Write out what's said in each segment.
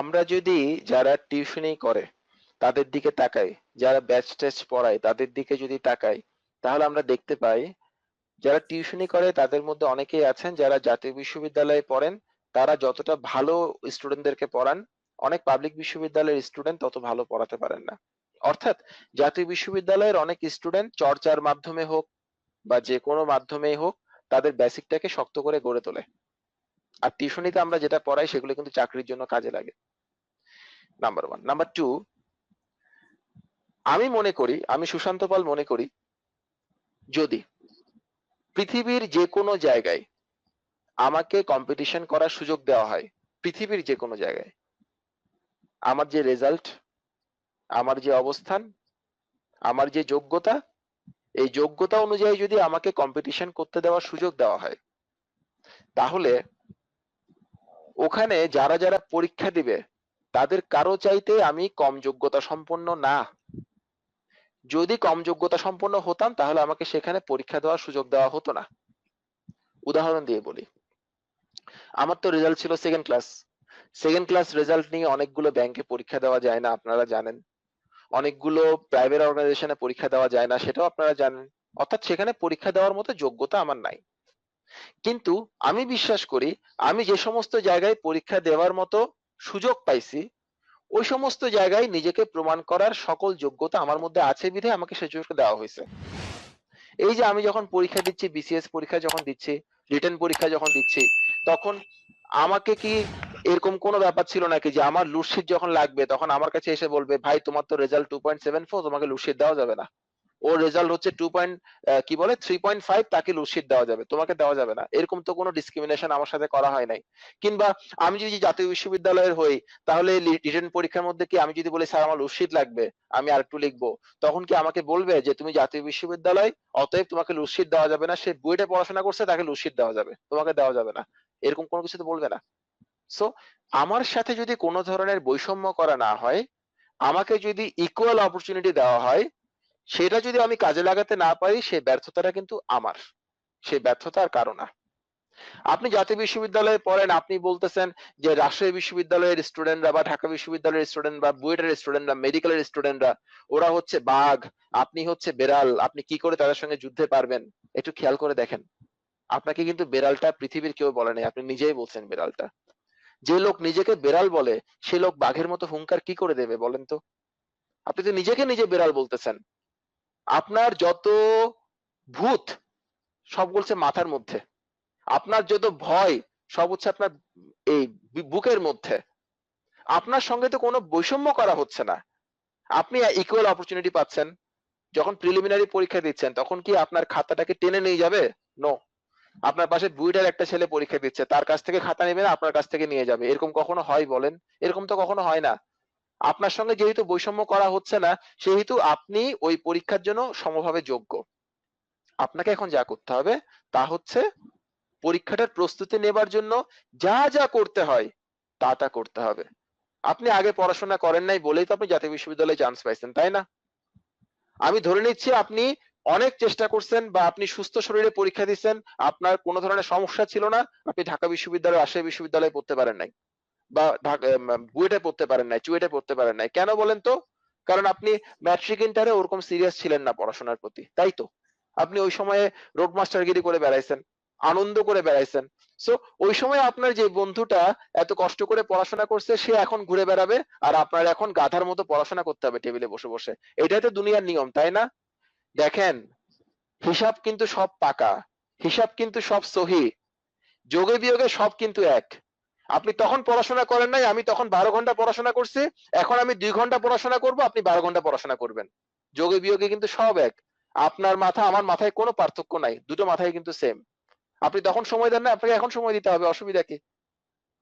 আমরা যদি যারা টিউশনি করে, তাদের দিকে তাকাই, যারা ব্যাচ টেস্ট পড়ায়, তাদের দিকে যদি তাকাই, তাহলে আমরা দেখতে পাই, যারা টিউশনি করে, তাদের মধ্যে অনেকেই আছেন যারা জাতীয় বিশ্ববিদ্যালয়ে পড়েন, তারা যতটা ভালো স্টুডেন্টদেরকে পড়ান, অনেক পাবলিক বিশ্ববিদ্যালয়ের স্টুডেন্ট তত ভালো পড়াতে পারেন না। অর্থাৎ জাতীয় বিশ্ববিদ্যালয়ের অনেক স্টুডেন্ট চর্চার মাধ্যমে হোক বা যে কোনো মাধ্যমেই হোক, তাদের বেসিকটাকে শক্ত করে গড়ে তোলে। আর টিউশনিতে আমরা যেটা পড়াই সেগুলো কিন্তু চাকরির জন্য কাজে লাগে। নাম্বার ওয়ান নাম্বার টু আমি মনে করি, আমি সুশান্ত পাল মনে করি, যদি পৃথিবীর যে কোনো জায়গায় আমাকে কম্পিটিশন করার সুযোগ দেওয়া হয়, পৃথিবীর যে কোনো জায়গায়, আমার যে রেজাল্ট আমার যে অবস্থান, আমার যে যোগ্যতা, এই যোগ্যতা অনুযায়ী যদি আমাকে কম্পিটিশন করতে দেওয়ার সুযোগ দেওয়া হয়, তাহলে ওখানে যারা যারা পরীক্ষা দিবে, তাদের কারও চাইতে আমি কম যোগ্যতা সম্পন্ন না। যদি কম যোগ্যতা সম্পন্ন হতাম, তাহলে আমাকে সেখানে পরীক্ষা দেওয়ার সুযোগ দেওয়া হতো না। উদাহরণ দিয়ে বলি। আমার তো রেজাল্ট ছিল second class second class result নিয়ে অনেকগুলো ব্যাংকে পরীক্ষা দেওয়া যায় না, আপনারা জানেন। অনেকগুলো প্রাইভেট অর্গানাইজেশনে পরীক্ষা দেওয়া যায় না, সেটাও আপনারা জানেন। অর্থাৎ সেখানে পরীক্ষা দেওয়ার মতো যোগ্যতা আমার নাই। কিন্তু আমি বিশ্বাস করি, আমি যে সমস্ত জায়গায় পরীক্ষা দেওয়ার মতো সুযোগ পাইছি, ওই সমস্ত জায়গায় নিজেকে প্রমাণ করার সকল যোগ্যতা আমার মধ্যে আছে বিধে আমাকে সে সুযোগ দেওয়া হয়েছে। এই যে আমি যখন পরীক্ষা দিচ্ছি বিসিএস পরীক্ষা যখন দিচ্ছি রিটার্ন পরীক্ষা যখন দিচ্ছি, তখন আমাকে কি এরকম কোনো ব্যাপার ছিল নাকি যে আমার লুটশিট যখন লাগবে, তখন আমার কাছে এসে বলবে, ভাই, তোমার তো result two point seven four তোমাকে লুটশিট দেওয়া যাবে না। ওর রেজাল্ট হচ্ছে টু পয়েন্ট কি বলে থ্রি পয়েন্ট ফাইভ তাকে লুটশিট দেওয়া যাবে, তোমাকে দেওয়া যাবে না। এরকম তো কোনো ডিসক্রিমিনেশন আমার সাথে করা হয় নাই। কিংবা আমি যদি জাতীয় বিশ্ববিদ্যালয়ের হই, তাহলে রিটেন পরীক্ষার মধ্যে কি আমি যদি বলি, স্যার, আমার লুটশিট লাগবে, আমি আর একটু লিখব। তখন কি আমাকে বলবে যে, তুমি জাতীয় বিশ্ববিদ্যালয়, অতএব তোমাকে লুটশিট দেওয়া যাবে না। সে বুয়েটে পড়াশোনা করছে, তাকে লুটশিট দেওয়া যাবে, তোমাকে দেওয়া যাবে না। এরকম কোনো কিছু তো বলবে না। সো আমার সাথে যদি কোনো ধরনের বৈষম্য করা না হয়, আমাকে যদি ইকুয়াল অপরচুনিটি দেওয়া হয় সেটা যদি আমি কাজে লাগাতে না পারি সেই ব্যর্থতাটা কিন্তু আমার। সেই ব্যর্থতার কারণ আপনি জাতীয় বিশ্ববিদ্যালয়ে পড়েন, আপনি বলতেছেন যে রাজশাহী বিশ্ববিদ্যালয়ের স্টুডেন্টরা বা ঢাকা বিশ্ববিদ্যালয়ের স্টুডেন্ট বা বুয়েটের স্টুডেন্টরা মেডিকেলের স্টুডেন্টরা ওরা হচ্ছে বাঘ, আপনি হচ্ছে বেড়াল, আপনি কি করে তাদের সঙ্গে যুদ্ধে পারবেন? একটু খেয়াল করে দেখেন। আপনাকে কিন্তু বেড়ালটা পৃথিবীর কেউ বলে নাই, আপনি নিজেই বলছেন বেড়ালটা। যে লোক নিজেকে বেড়াল বলে, সে লোক বাঘের মতো হুঙ্কার কি করে দেবে বলেন তো? আপনি তো নিজেকে নিজে বেড়াল বলতেছেন। আপনার যত ভূত সব বলছে মাথার মধ্যে। আপনার যত ভয় সব হচ্ছে আপনার এই বুকের মধ্যে। আপনার সঙ্গে তো কোনো বৈষম্য করা হচ্ছে না। আপনি ইকুয়াল অপরচুনিটি পাচ্ছেন। যখন প্রিলিমিনারি পরীক্ষা দিচ্ছেন, তখন কি আপনার খাতাটাকে টেনে নিয়ে যাবে? নো আপনার পাশে বুইটার একটা ছেলে পরীক্ষা দিচ্ছে। তার কাছ থেকে খাতা নেবে না, আপনার কাছ থেকে নিয়ে যাবে। এরকম কখনো হয় বলেন? এরকম তো কখনো হয় না। আপনার সঙ্গে যেহেতু বৈষম্য করা হচ্ছে না, সেহেতু আপনি ওই পরীক্ষার জন্য সমভাবে যোগ্য। আপনাকে এখন যা করতে হবে তা হচ্ছে পরীক্ষাটার প্রস্তুতি নেবার জন্য যা যা করতে হয় তা তা করতে হবে। আপনি আগে পড়াশোনা করেন নাই বলেই তো আপনি জাতীয় বিশ্ববিদ্যালয়ে চান্স পাইছেন, তাই না? আমি ধরে নিচ্ছি আপনি অনেক চেষ্টা করছেন বা আপনি সুস্থ শরীরে পরীক্ষা দিচ্ছেন, আপনার কোনো ধরনের সমস্যা ছিল না, আপনি ঢাকা বিশ্ববিদ্যালয়, রাজশাহী বিশ্ববিদ্যালয়ে পড়তে পারেন নাই। বা বুয়েটে পড়তে পারেন নাই চুয়েটে পড়তে পারেন নাই। কেন বলেন তো? কারণ আপনি ম্যাট্রিক ইন্টারে ওরকম সিরিয়াস ছিলেন না পড়াশোনার প্রতি, তাই তো? আপনি ওই সময়ে রোড মাস্টারগিরি করে বেড়াইছেন, আনন্দ করে বেড়াইছেন। সো ওই সময় আপনার যে বন্ধুটা এত কষ্ট করে পড়াশোনা করছে, সে এখন ঘুরে বেড়াবে আর আপনার এখন গাধার মতো পড়াশোনা করতে হবে টেবিলে বসে বসে। এটাই তো দুনিয়ার নিয়ম, তাই না? দেখেন, হিসাব কিন্তু সব পাকা, হিসাব কিন্তু সব সহি, যোগে বিয়োগে সব কিন্তু এক। আপনি তখন পড়াশোনা করেন নাই, আমি তখন বারো ঘণ্টা পড়াশোনা করছি, এখন আমি দুই ঘণ্টা পড়াশোনা করব, আপনি বারো ঘণ্টা পড়াশোনা করবেন। যোগে বিয়োগে কিন্তু সব এক। আপনার মাথা, আমার মাথায় কোনো পার্থক্য নাই, দুটো মাথায় কিন্তু সেম আপনি তখন সময় দেন না, আপনাকে এখন সময় দিতে হবে, অসুবিধা কি?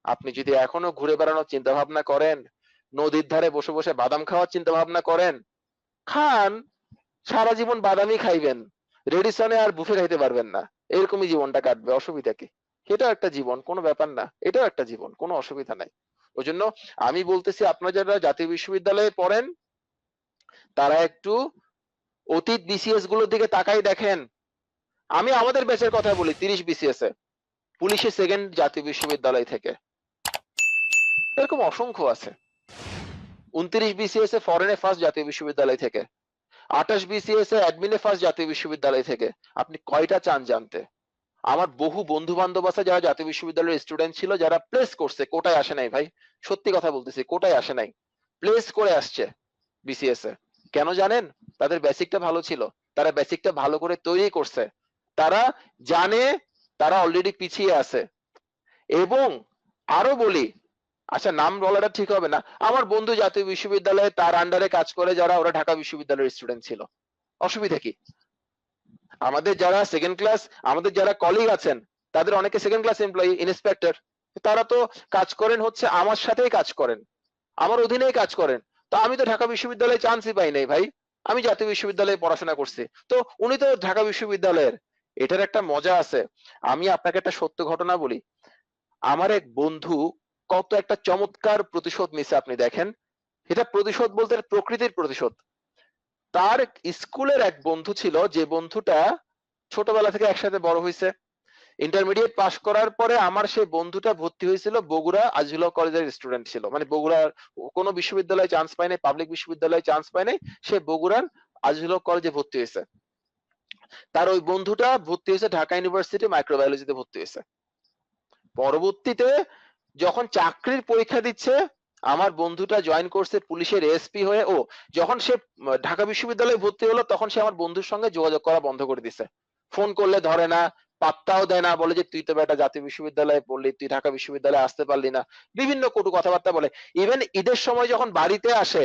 আপনি যদি এখনও ঘুরে বেড়ানোর চিন্তা ভাবনা করেন, নদীর ধারে বসে বসে বাদাম খাওয়ার চিন্তা ভাবনা করেন, খান, সারা জীবন বাদামই খাইবেন, রেডিসনে আর বুফে খাইতে পারবেন না, এরকমই জীবনটা কাটবে, অসুবিধা কি? এটাও একটা জীবন, কোনো ব্যাপার না, এটাও একটা জীবন, কোনো অসুবিধা নাই। ওই জন্য আমি বলতেছি, আপনারা যারা জাতীয় বিশ্ববিদ্যালয়ে পড়েন, তারা একটু অতীত বিসিএসগুলোর দিকে তাকাই দেখেন। আমি আমাদের ব্যাচের কথা বলি, তিরিশ বিসিএস এ, পুলিশে সেকেন্ড জাতীয় বিশ্ববিদ্যালয় থেকে। এরকম অসংখ্য আছে। উনত্রিশ বিসিএস এ ফরেনে ফার্স্ট জাতীয় বিশ্ববিদ্যালয় থেকে, আঠাশ বিসিএস এ অ্যাডমিনে ফার্স্ট জাতীয় বিশ্ববিদ্যালয় থেকে, আপনি কয়টা চান জানতে? আমার বহু বন্ধু বান্ধব আছে, যারা জাতীয় বিশ্ববিদ্যালয়ের স্টুডেন্ট ছিল, যারা প্লেস করছে, কোটায় আসে নাই ভাই। সত্যি কথা বলতেছি, কোটায় আসে নাই। প্লেস করে আসছে বিসিএস এ। কেন জানেন? তাদের বেসিকটা ভালো ছিল। তারা বেসিকটা ভালো করে তৈরি করছে। তারা জানে, তারা অলরেডি পিছিয়ে আছে। এবং আরও বলি আচ্ছা নাম বলাটা ঠিক হবে না। আমার বন্ধু জাতীয় বিশ্ববিদ্যালয়ে তার আন্ডারে কাজ করে, যারা ওরা ঢাকা বিশ্ববিদ্যালয়ের স্টুডেন্ট ছিল। অসুবিধা কি? আমাদের যারা সেকেন্ড ক্লাস আমাদের যারা কলিগ আছেন, তাদের অনেকে সেকেন্ড ক্লাস এমপ্লয়ি ইন্সপেক্টর তারা তো কাজ করেন হচ্ছে আমার সাথেই কাজ করেন, আমার অধীনেই কাজ করেন। তো আমি তো ঢাকা বিশ্ববিদ্যালয়ে চান্সই পাই নাই ভাই, আমি জাতীয় বিশ্ববিদ্যালয়ে পড়াশোনা করছি। তো উনি তো ঢাকা বিশ্ববিদ্যালয়ের, এটার একটা মজা আছে। আমি আপনাকে একটা সত্য ঘটনা বলি। আমার এক বন্ধু কত একটা চমৎকার প্রতিশোধ নিছে আপনি দেখেন। এটা প্রতিশোধ বলতে প্রকৃতির প্রতিশোধ। তার স্কুলের এক বন্ধু ছিল, যে বন্ধুটা ছোটবেলা থেকে একসাথে বড় হয়েছে। ইন্টারমিডিয়েট পাশ করার পরে আমার সেই বন্ধুটা ভর্তি হয়েছিল বগুড়া আজিলা কলেজের স্টুডেন্ট ছিল। মানে বগুড়ার কোনো বিশ্ববিদ্যালয়ে চান্স পায় নাই পাবলিক বিশ্ববিদ্যালয়ে চান্স পায় নাই, সে বগুড়ার আজিলা কলেজে ভর্তি হয়েছে। তার ওই বন্ধুটা ভর্তি হয়েছে ঢাকা ইউনিভার্সিটি মাইক্রোবায়োলজিতে ভর্তি হয়েছে। পরবর্তীতে যখন চাকরির পরীক্ষা দিচ্ছে আমার বন্ধুটা জয়েন করছে পুলিশের এসপি হয়ে, ও যখন সে ঢাকা বিশ্ববিদ্যালয়ে ভর্তি হলো, তখন সে আমার বন্ধুর সঙ্গে যোগাযোগ করা বন্ধ করে দিছে। ফোন করলে ধরে না, পাত্তাও দেয় না, বলে যে, তুই তো বেটা জাতীয় বিশ্ববিদ্যালয়ে পড়লি, তুই ঢাকা বিশ্ববিদ্যালয়ে আসতে পারলি না। বিভিন্ন কটু কথাবার্তা বলে। ইভেন ঈদের সময় যখন বাড়িতে আসে,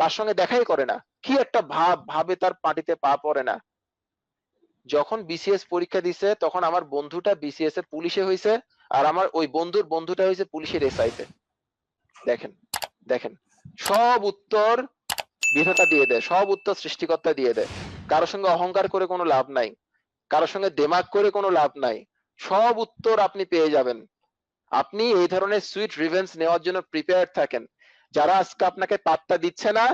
তার সঙ্গে দেখাই করে না। কি একটা ভাব, ভাবে তার পার্টিতে পা পড়ে না। যখন বিসিএস পরীক্ষা দিছে, তখন আমার বন্ধুটা বিসিএস এ পুলিশে হয়েছে আর আমার ওই বন্ধুর বন্ধুটা হয়েছে পুলিশের এসআইতে দেখেন দেখেন, সব উত্তর বিধাতা দিয়ে দেয়, সব উত্তর সৃষ্টিকর্তা দিয়ে দেয়। কারোর সঙ্গে অহংকার করে কোনো লাভ নাই, কারোর সঙ্গে দেমাগ করে কোনো লাভ নাই, সব উত্তর আপনি পেয়ে যাবেন। আপনি এই ধরনের সুইট রিভেন্স নেওয়ার জন্য প্রিপেয়ার থাকেন। যারা আজকে আপনাকে পাত্তা দিচ্ছে না,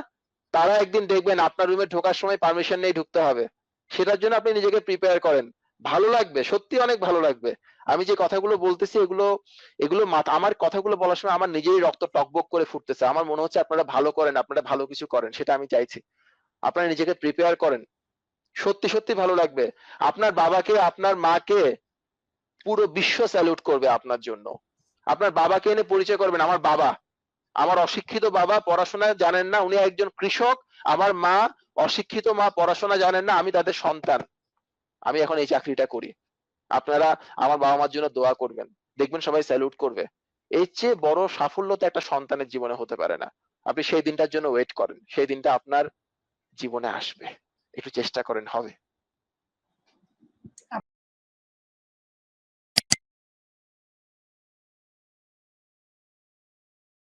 তারা একদিন দেখবেন আপনার রুমে ঢোকার সময় পারমিশন নিয়ে ঢুকতে হবে। সেটার জন্য আপনি নিজেকে প্রিপেয়ার করেন। ভালো লাগবে, সত্যি অনেক ভালো লাগবে। আমি যে কথাগুলো বলতেছি, এগুলো এগুলো আমার কথাগুলো বলার সময় আমার নিজেরই রক্ত টকবক করে ফুটতেছে। আমার মনে হচ্ছে আপনারা ভালো করেন, আপনারা ভালো কিছু করেন, সেটা আমি চাইছি। আপনারা নিজেকে প্রিপেয়ার করেন। সত্যি সত্যি ভালো লাগবে। আপনার বাবাকে, আপনার মাকে পুরো বিশ্ব স্যালুট করবে আপনার জন্য। আপনার বাবাকে এনে পরিচয় করবেন, আমার বাবা। আমার অশিক্ষিত বাবা পড়াশোনা জানেন না, উনি একজন কৃষক। আমার মা অশিক্ষিত মা পড়াশোনা জানেন না, আমি তাদের সন্তান। আমি এখন এই চাকরিটা করি। আপনারা আমার বাবা মার জন্য দোয়া করবেন। দেখবেন সবাই স্যালুট করবে। এর চেয়ে বড় সাফল্য তো একটা সন্তানের জীবনে হতে পারে না। আপনি সেই দিনটার জন্য ওয়েট করেন। সেই দিনটা আপনার জীবনে আসবে। একটু চেষ্টা করেন, হবে।